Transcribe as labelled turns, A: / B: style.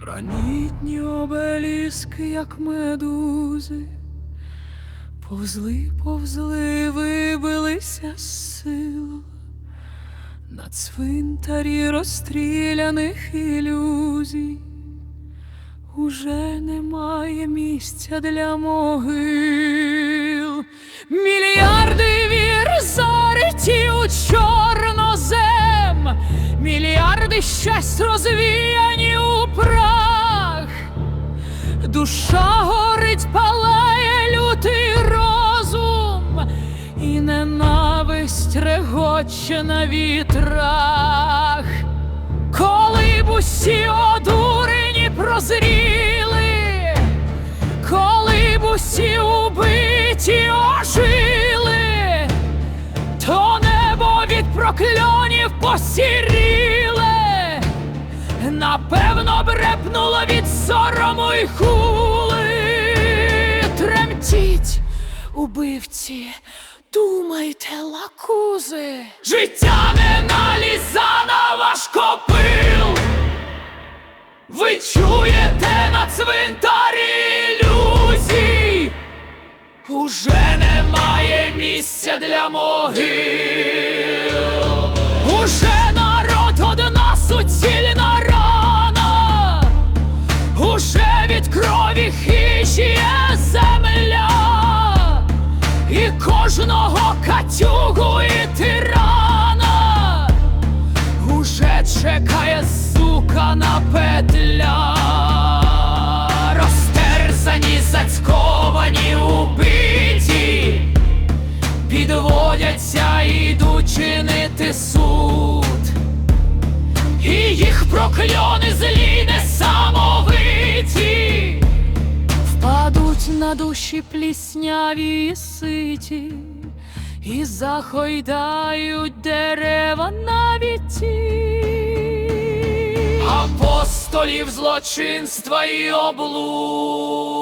A: Гранітні обеліски, як медузи, повзли, повзли, вибилися з сил. На цвинтарі розстріляних ілюзій уже немає місця для могил. Мільярди вір зариті у чорнозем, мільярди щастя розвіяні. Душа горить, палає лютий розум, і ненависть регоче на вітрах. Коли б усі одурені прозріли, коли б усі убиті ожили, то небо від прокльонів посіріле, напевно б репнуло від сорому й хули. Тремтіть, убивці, думайте, лакузи. Життя не налізана ваш копил. Ви чуєте на цвинтарі ілюзій? Уже немає місця для могил. Уже на петля. Розтерзані, зацьковані, убиті, підводяться і йдуть чинити суд. І їх прокльони злі несамовиті Впадуть на душі плісняві і ситі, і захойдають дерева навіть ті. Апостолів злочинства і облуд.